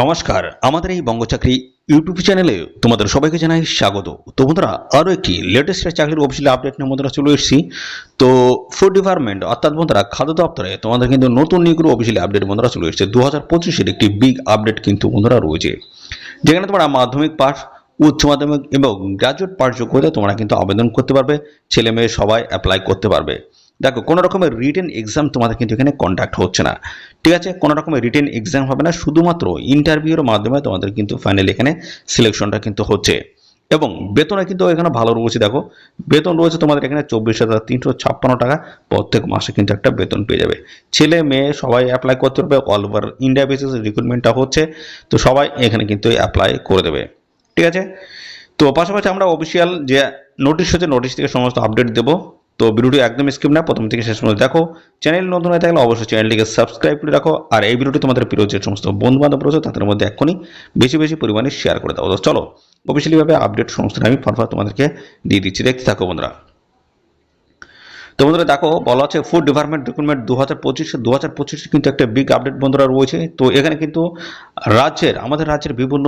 নমস্কার, আমাদের এই বঙ্গচাকরি ইউটিউব চ্যানেলে তোমাদের সবাইকে জানাই স্বাগত। তো বন্ধুরা, আরও একটি লেটেস্ট চাকরির অফিসিয়াল আপডেট নিয়ে বন্ধুরা চলে এসেছি। তো ফুড ডিপার্টমেন্ট অর্থাৎ বন্ধুরা, খাদ্য দপ্তরে তোমাদের কিন্তু নতুন নিয়োগের অফিসিয়াল আপডেট বন্ধুরা চলে এসেছে। দু হাজার পঁচিশের একটি বিগ আপডেট কিন্তু বন্ধুরা রয়েছে। যেখানে তোমরা মাধ্যমিক পাস উচ্চ মাধ্যমিক এবং গ্রাজুয়েট পাস যোগ্যতা তোমরা কিন্তু আবেদন করতে পারবে। ছেলে মেয়ে সবাই অ্যাপ্লাই করতে পারবে। দেখো, কোনো রকমের রিটেন এক্সাম তোমাদের কিন্তু এখানে কন্ডাক্ট হচ্ছে না। ঠিক আছে? কোনো রকমের রিটেন এক্সাম হবে না। শুধুমাত্র ইন্টারভিউর মাধ্যমে তোমাদের কিন্তু ফাইনালি এখানে সিলেকশনটা কিন্তু হচ্ছে। এবং বেতনে কিন্তু এখানে ভালো রয়েছে, দেখো। বেতন রয়েছে তোমাদের এখানে চব্বিশ হাজার তিনশো ছাপ্পান্ন টাকা। প্রত্যেক মাসে কিন্তু একটা বেতন পেয়ে যাবে। ছেলে, মেয়ে সবাই অ্যাপ্লাই করতে পারবে। অল ওভার ইন্ডিয়া বেসিস রিক্রুটমেন্টটা হচ্ছে। তো সবাই এখানে কিন্তু অ্যাপ্লাই করে দেবে। ঠিক আছে? তো পাশাপাশি আমরা অফিসিয়াল যে নোটিশ হচ্ছে নোটিশ থেকে সমস্ত আপডেট দেবো। তো ভিডিওটি একদম স্কিপ না, প্রথম থেকে শেষ পর্যন্ত দেখো। চ্যানেল নতুন হয়ে থাকলে অবশ্যই চ্যানেলটিকে সাবস্ক্রাইব করে রাখো। আর এই ভিডিওটি তোমাদের প্রিয় যে সমস্ত বন্ধু বান্ধব রয়েছে, তাদের মধ্যে এক্ষুনি বেশি বেশি পরিমাণে শেয়ার করে দাও। তো চলো অফিসিয়ালিভাবে আপডেট সমস্ত আমি ফরফর তোমাদেরকে দিয়ে দিচ্ছি। দেখতে থাকো বন্ধুরা। তো বন্ধুরা দেখো, বলা হচ্ছে ফুড ডিপার্টমেন্ট রিক্রুটমেন্ট দু হাজার পঁচিশে দু হাজার পঁচিশে কিন্তু একটা বিগ আপডেট বন্ধুরা রয়েছে। তো এখানে কিন্তু রাজ্যের, আমাদের রাজ্যের বিভিন্ন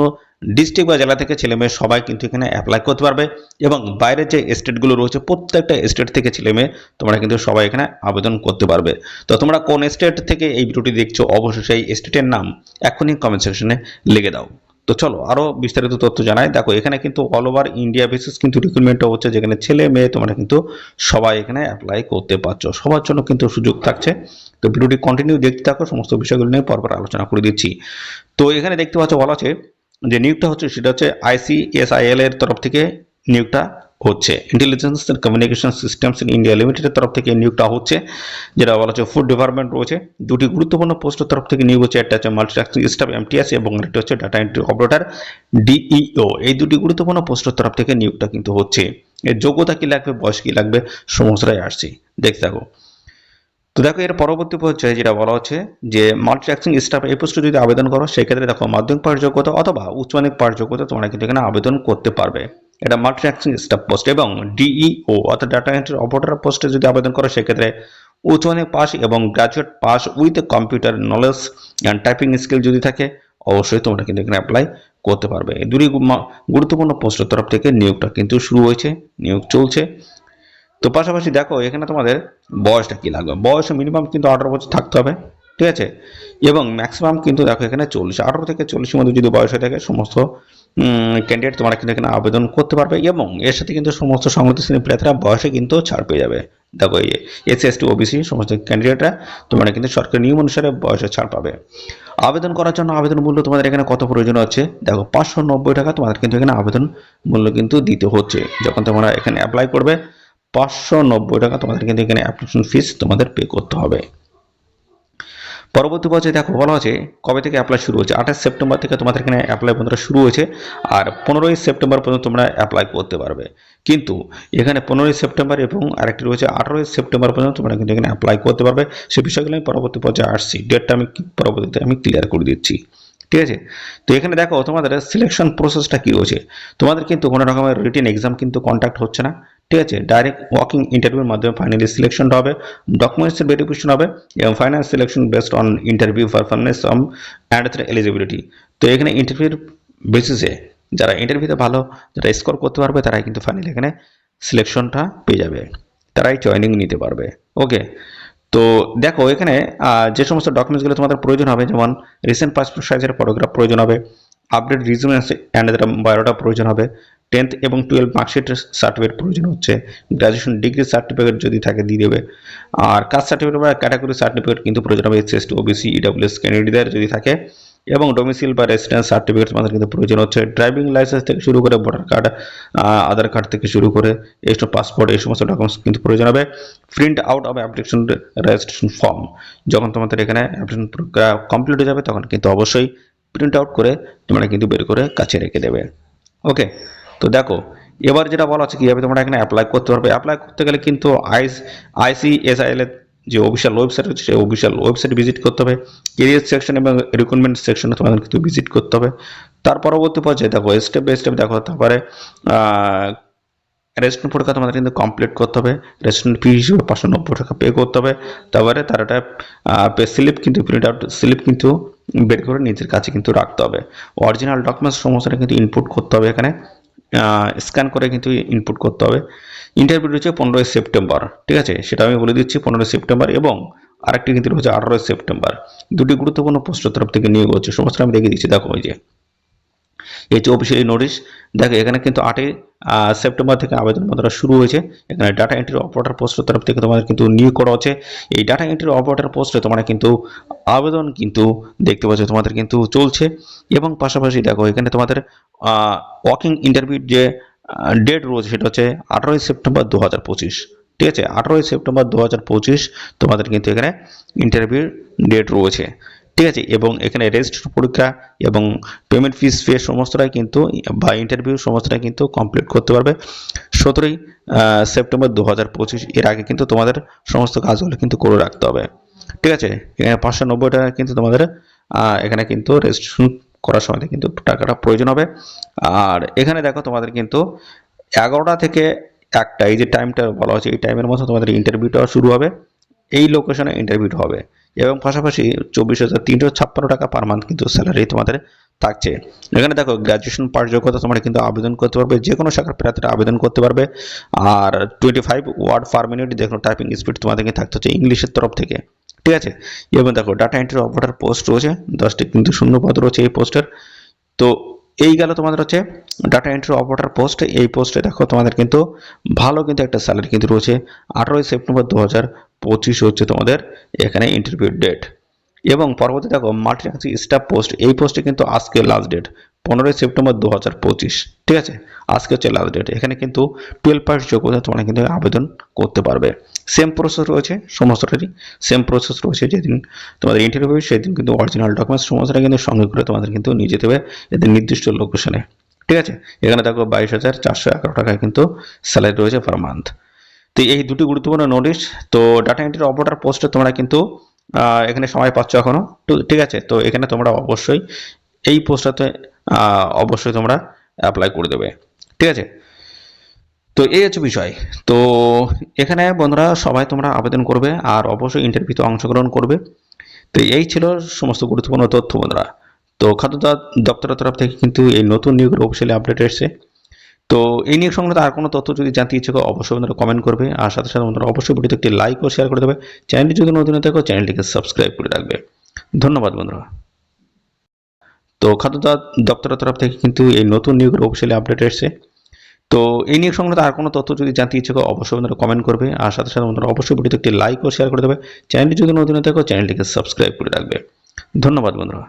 ডিস্ট্রিক্ট বা জেলা থেকে ছেলে মেয়ে সবাই কিন্তু এখানে অ্যাপ্লাই করতে পারবে এবং বাইরের যে স্টেটগুলো রয়েছে, প্রত্যেকটা স্টেট থেকে ছেলে মেয়ে তোমরা কিন্তু সবাই এখানে আবেদন করতে পারবে। তো তোমরা কোন স্টেট থেকে এই ভিডিওটি দেখছ, অবশ্যই সেই স্টেটের নাম এখনই কমেন্ট সেকশনে লিখে দাও। তো চলো আরও বিস্তারিত তথ্য জানাই। দেখো, এখানে কিন্তু অল ওভার ইন্ডিয়া বেসিস কিন্তু রিক্রুটমেন্টটা হচ্ছে যেখানে ছেলে মেয়ে তোমরা কিন্তু সবাই এখানে অ্যাপ্লাই করতে পারছ। সবার জন্য কিন্তু সুযোগ থাকছে। তো ভিডিওটি কন্টিনিউ দেখতে থাকো, সমস্ত বিষয়গুলো নিয়ে পরপর আলোচনা করে দিচ্ছি। তো এখানে দেখতে পাচ্ছ বলা আছে যে নিয়োগটা হচ্ছে, সেটা হচ্ছে আইসিএসআইএল এর তরফ থেকে নিয়োগটা হচ্ছে। Intelligence and communication systems in India লিমিটেডের তরফ থেকে নিয়োগটা হচ্ছে, যেটা বলা হচ্ছে ফুড ডিপার্টমেন্ট রয়েছে। দুটি গুরুত্বপূর্ণ পোস্টের তরফ থেকে নিয়োগ হচ্ছে, একটা হচ্ছে মাল্টিটাস্কিং স্টাফ এমটিএস এবং একটি হচ্ছে ডাটা এন্ট্রি অপারেটর ডিইও এই দুটি গুরুত্বপূর্ণ পোস্টের তরফ থেকে নিয়োগটা কিন্তু হচ্ছে। এর যোগ্যতা কি লাগবে, বয়স কি লাগবে, সমস্তটাই আসছি। দেখতে থাকো। তো দেখো, এর পরবর্তী পর্যায়ে যেটা বলা হচ্ছে যে মাল্টিটাস্কিং স্টাফ এই পোস্টে যদি আবেদন করো, সেক্ষেত্রে দেখো, মাধ্যমিক পাঠ যোগ্যতা অথবা উচ্চ মাধ্যমিক পাঠ যোগ্যতা তোমরা কিন্তু এখানে আবেদন করতে পারবে। এটা মাল্টিটাস্কিং স্টাফ পোস্ট এবং ডিইও অর্থাৎ ডাটা এন্ট্রি অপারেটর পোস্টে যদি আবেদন করো, সেক্ষেত্রে উচ্চ মাধ্যমিক পাস এবং graduate pass with computer knowledge and typing skill যদি থাকে, অবশ্যই তোমরা কিন্তু এখানে অ্যাপ্লাই করতে পারবে। এই দুটি গুরুত্বপূর্ণ পোস্টের তরফ থেকে নিয়োগটা কিন্তু শুরু হয়েছে, নিয়োগ চলছে। তো পাশাপাশি দেখো, এখানে তোমাদের বয়সটা কি লাগবে? বয়স মিনিমাম কিন্তু আঠারো বছর থাকতে হবে, ঠিক আছে? এবং ম্যাক্সিমাম কিন্তু দেখো, এখানে চল্লিশ, আঠারো থেকে চল্লিশের মধ্যে যদি বয়স হয়ে থাকে, সমস্ত ক্যান্ডিডেট তোমরা কিন্তু এখানে আবেদন করতে পারবে এবং এর সাথে কিন্তু সমস্ত সংগঠিত শ্রেণি প্রার্থীরা বয়সে কিন্তু ছাড় পেয়ে যাবে। দেখো, এই এসসি এসটি ওবিসি সমস্ত ক্যান্ডিডেটরা তোমরা কিন্তু সরকারি নিয়ম অনুসারে বয়সে ছাড় পাবে। আবেদন করার জন্য আবেদন মূল্য তোমাদের এখানে কত প্রয়োজন হচ্ছে দেখো, পাঁচশো নব্বই টাকা তোমাদের কিন্তু এখানে আবেদন মূল্য কিন্তু দিতে হচ্ছে। যখন তোমরা এখানে অ্যাপ্লাই করবে পাঁচশো নব্বই টাকা তোমাদের কিন্তু এখানে অ্যাপ্লিকেশন ফিস তোমাদের পে করতে হবে। পরবর্তী বছর দেখো, বলা আছে কবে থেকে অ্যাপ্লাই শুরু হচ্ছে আঠাশ সেপ্টেম্বর থেকে তোমাদের এখানে অ্যাপ্লাই বন্ধুরা শুরু হয়েছে আর পনেরোই সেপ্টেম্বর পর্যন্ত তোমরা অ্যাপ্লাই করতে পারবে। কিন্তু এখানে পনেরোই সেপ্টেম্বর এবং আরেকটি রয়েছে আঠারোই সেপ্টেম্বর পর্যন্ত তোমরা কিন্তু এখানে অ্যাপ্লাই করতে পারবে। সে বিষয়গুলো আমি পরবর্তী পর্যায়ে আসছি। ডেটটা আমি পরবর্তীতে আমি ক্লিয়ার করে দিচ্ছি। ঠিক আছে? তো এখানে দেখো, তোমাদের সিলেকশন প্রসেসটা কি রয়েছে? তোমাদের কিন্তু কোনো রকমের রিটেন এক্সাম কিন্তু কন্ট্যাক্ট হচ্ছে না। ঠিক আছে? ডাইরেক্ট ওয়াকিং ইন্টারভিউর মাধ্যমে ফাইনালি সিলেকশনটা হবে ডকুমেন্টসের ভেরিফিকেশন হবে এবং final selection based on interview performance and eligibility তো এখানে ইন্টারভিউর বেসিসে যারা ইন্টারভিউতে ভালো, যারা স্কোর করতে পারবে, তারাই কিন্তু ফাইনালি এখানে সিলেকশনটা পেয়ে যাবে। তারাই জয়নিং নিতে পারবে। ওকে তো দেখো, এখানে যে সমস্ত ডকুমেন্টসগুলো তোমাদের প্রয়োজন হবে, যেমন রিসেন্ট পাসপোর্ট সাইজের ফটোগ্রাফ প্রয়োজন হবে আপডেট রিজুম অ্যান্ড বায়োডাটা প্রয়োজন হবে টেন্থ এবং টুয়েলভ মার্কশিট সার্টিফিকেট প্রয়োজন হচ্ছে। গ্রাজুয়েশন ডিগ্রি সার্টিফিকেট যদি থাকে, দিয়ে দেবে। আর কাস্ট সার্টিফিকেট বা ক্যাটাগরি সার্টিফিকেট কিন্তু প্রয়োজন হবে এসসি এসটি ওবিসি ইডাব্লিউএস ক্যান্ডিডেটদের যদি থাকে। এবং ডোমিসিল বা রেসিডেন্স সার্টিফিকেট আমাদের কিন্তু প্রয়োজন হচ্ছে। ড্রাইভিং লাইসেন্স থেকে শুরু করে ভোটার কার্ড আধার কার্ড থেকে শুরু করে এইসব পাসপোর্ট এই সমস্ত ডকুমেন্টস কিন্তু প্রয়োজন হবে। Print out of application registration form যখন তোমাদের এখানে অ্যাপ্লিকেশন কমপ্লিট হয়ে যাবে, তখন কিন্তু অবশ্যই প্রিন্ট আউট করে তোমরা কিন্তু বের করে কাছে রেখে দেবে। ওকে তো দেখো, এবার যেটা বলা আছে কীভাবে তোমরা এখানে অ্যাপ্লাই করতে পারবে। অ্যাপ্লাই করতে গেলে কিন্তু আইস আইসিএসআইএল এর যে অফিসিয়াল ওয়েবসাইট হচ্ছে সেই অফিসিয়াল ওয়েবসাইট ভিজিট করতে হবে। কেরিয়ার সেকশন এবং রিক্রুটমেন্ট সেকশনে তোমাদের কিন্তু ভিজিট করতে হবে। তার পরবর্তী পর্যায়ে দেখো স্টেপ বাই স্টেপ দেখো, তারপরে রেস্টুরেন্ট পরীক্ষা তোমাদের কিন্তু কমপ্লিট করতে হবে। রেস্টুরেন্ট ফি হিসেবে পাঁচশো নব্বই টাকা পে করতে হবে। তারপরে তার একটা পে স্লিপ কিন্তু প্রিন্ট আউট স্লিপ কিন্তু বের করে নিজের কাছে কিন্তু রাখতে হবে। অরিজিনাল ডকুমেন্টস সমস্যাটা কিন্তু ইনপুট করতে হবে এখানে। স্ক্যান করে কিন্তু ইনপুট করতে হবে। ইন্টারভিউ রয়েছে পনেরোই সেপ্টেম্বর, ঠিক আছে? সেটা আমি বলে দিচ্ছি পনেরোই সেপ্টেম্বর এবং আরেকটি কিন্তু রয়েছে আঠারোই সেপ্টেম্বর। দুটি গুরুত্বপূর্ণ পোস্টের তরফ থেকে নিয়োগ হচ্ছে সমস্ত আমি দেখিয়ে দিচ্ছি। দেখো, ওই যে, এই যে অফিসিয়ালি নোটিশ দেখো, এখানে কিন্তু আটই সেপ্টেম্বর থেকে আবেদন পত্র শুরু হয়েছে। এখানে ডাটা এন্ট্রি অপারেটর পোস্টের তরফ থেকে তোমাদের কিন্তু নিয়োগ করা হচ্ছে। এই ডাটা এন্ট্রি অপারেটর পোস্টে তোমরা কিন্তু আবেদন কিন্তু দেখতে পাচ্ছ, তোমাদের কিন্তু চলছে। এবং পাশাপাশি দেখো, এখানে তোমাদের ওয়াকিং ইন্টারভিউ যে ডেট রয়েছে সেটা হচ্ছে আঠারোই সেপ্টেম্বর দু হাজার পঁচিশ। ঠিক আছে? আঠারোই সেপ্টেম্বর দু হাজার পঁচিশ তোমাদের কিন্তু এখানে ইন্টারভিউর ডেট রয়েছে। ঠিক আছে? এবং এখানে রেজিস্ট্রেশন পরীক্ষা এবং পেমেন্ট ফিস ফে সমস্তটাই কিন্তু, বা ইন্টারভিউ সমস্তটাই কিন্তু কমপ্লিট করতে পারবে। সতেরোই সেপ্টেম্বর দু হাজার পঁচিশ এর আগে কিন্তু তোমাদের সমস্ত কাজগুলো কিন্তু করে রাখতে হবে। ঠিক আছে? এখানে পাঁচশো নব্বই টাকা কিন্তু তোমাদের এখানে কিন্তু রেজিস্ট্রেশন করার সময় কিন্তু টাকাটা প্রয়োজন হবে। আর এখানে দেখো তোমাদের কিন্তু এগারোটা থেকে একটা, এই যে টাইমটা বলা হচ্ছে এই টাইমের মধ্যে তোমাদের ইন্টারভিউটা শুরু হবে, এই লোকেশনে ইন্টারভিউ হবে। এবং পাশাপাশি চব্বিশ হাজার তিনশো ছাপ্পান্ন টাকা পার মান্থ কিন্তু স্যালারি তোমাদের থাকছে। এখানে দেখো গ্র্যাজুয়েশন পার যোগ্যতা তোমরা কিন্তু আবেদন করতে পারবে যে কোনো শাখার প্রার্থীরা আবেদন করতে পারবে। আর twenty five word per minute দেখো টাইপিং স্পিড তোমাদেরকে থাকতে হচ্ছে ইংলিশের তরফ থেকে। ঠিক আছে? এবং দেখো ডাটা এন্ট্রি অপারেটর পোস্ট রয়েছে, দশটি কিন্তু শূন্য পদ রয়েছে এই পোস্টের তো এই গেল তোমাদের হচ্ছে ডাটা এন্ট্রি অপারেটর পোস্ট এই পোস্টে দেখো তোমাদের কিন্তু ভালো কিন্তু একটা স্যালারি কিন্তু রয়েছে। আঠারোই সেপ্টেম্বর দু হাজার পঁচিশ হচ্ছে তোমাদের এখানে ইন্টারভিউ ডেট এবং পরবর্তী দেখো মাল্টিনাক্সি স্টাফ পোস্ট এই পোস্টে কিন্তু আজকে লাস্ট ডেট পনেরোই সেপ্টেম্বর দু হাজার পঁচিশ, ঠিক আছে? আজকে হচ্ছে লাস্ট ডেট এখানে কিন্তু টুয়েলভ পার্স যোগ্যতা তোমরা কিন্তু আবেদন করতে পারবে। সেম প্রসেস রয়েছে, সমস্তটারই সেম প্রসেস রয়েছে যেদিন তোমাদের ইন্টারভিউ সেদিন কিন্তু অরিজিনাল ডকুমেন্টস সমস্তটা কিন্তু সঙ্গে করে তোমাদের কিন্তু নিয়ে যেতে হবে এদের নির্দিষ্ট লোকেশনে ঠিক আছে? এখানে দেখো বাইশ হাজার চারশো এগারো টাকায় কিন্তু স্যালারি রয়েছে পার মান্থ তো এই দুটি গুরুত্বপূর্ণ নোটিশ তো ডাটা এন্ট্রি অপারেটর পোস্টে তোমরা কিন্তু এখানে সময় পাচ্ছ এখনও? তো ঠিক আছে, তো এখানে তোমরা অবশ্যই এই পোস্টটাতে অবশ্যই তোমরা অ্যাপ্লাই করে দেবে। ঠিক আছে? তো এই হচ্ছে বিষয়। তো এখানে বন্ধুরা সবাই তোমরা আবেদন করবে আর অবশ্যই ইন্টারভিউতে অংশগ্রহণ করবে। তো এই ছিল সমস্ত গুরুত্বপূর্ণ তথ্য বন্ধুরা। তো খাদ্য দপ্তরের তরফ থেকে কিন্তু এই নতুন নিয়োগের অফিসিয়ালি আপডেট এসেছে। তো এই নিয়োগ সংক্রান্ত আর কোনো তথ্য যদি জানতে ইচ্ছে করে, অবশ্যই বন্ধুরা কমেন্ট করবে। আর সাথে সাথে বন্ধুরা অবশ্যই ভিডিওতে একটি লাইক ও শেয়ার করে দেবে। চ্যানেলটি যদি নতুন থাকো চ্যানেলটিকে সাবস্ক্রাইব করে রাখবে। ধন্যবাদ বন্ধুরা। তো খাদ্য দপ্তরের তরফ থেকে কিন্তু এই নতুন নিয়োগের অফিসিয়ালি আপডেট এসেছে। তো এই নিয়োগ সংক্রান্ত আর কোনো তথ্য যদি জানতে ইচ্ছে করে, অবশ্যই বন্ধুরা কমেন্ট করবে। আর সাথে সাথে বন্ধুরা অবশ্যই ভিডিওতে একটি লাইক ও শেয়ার করে দেবে। চ্যানেলটি যদি নতুন থাকো চ্যানেলটিকে সাবস্ক্রাইব করে রাখবে। ধন্যবাদ বন্ধুরা।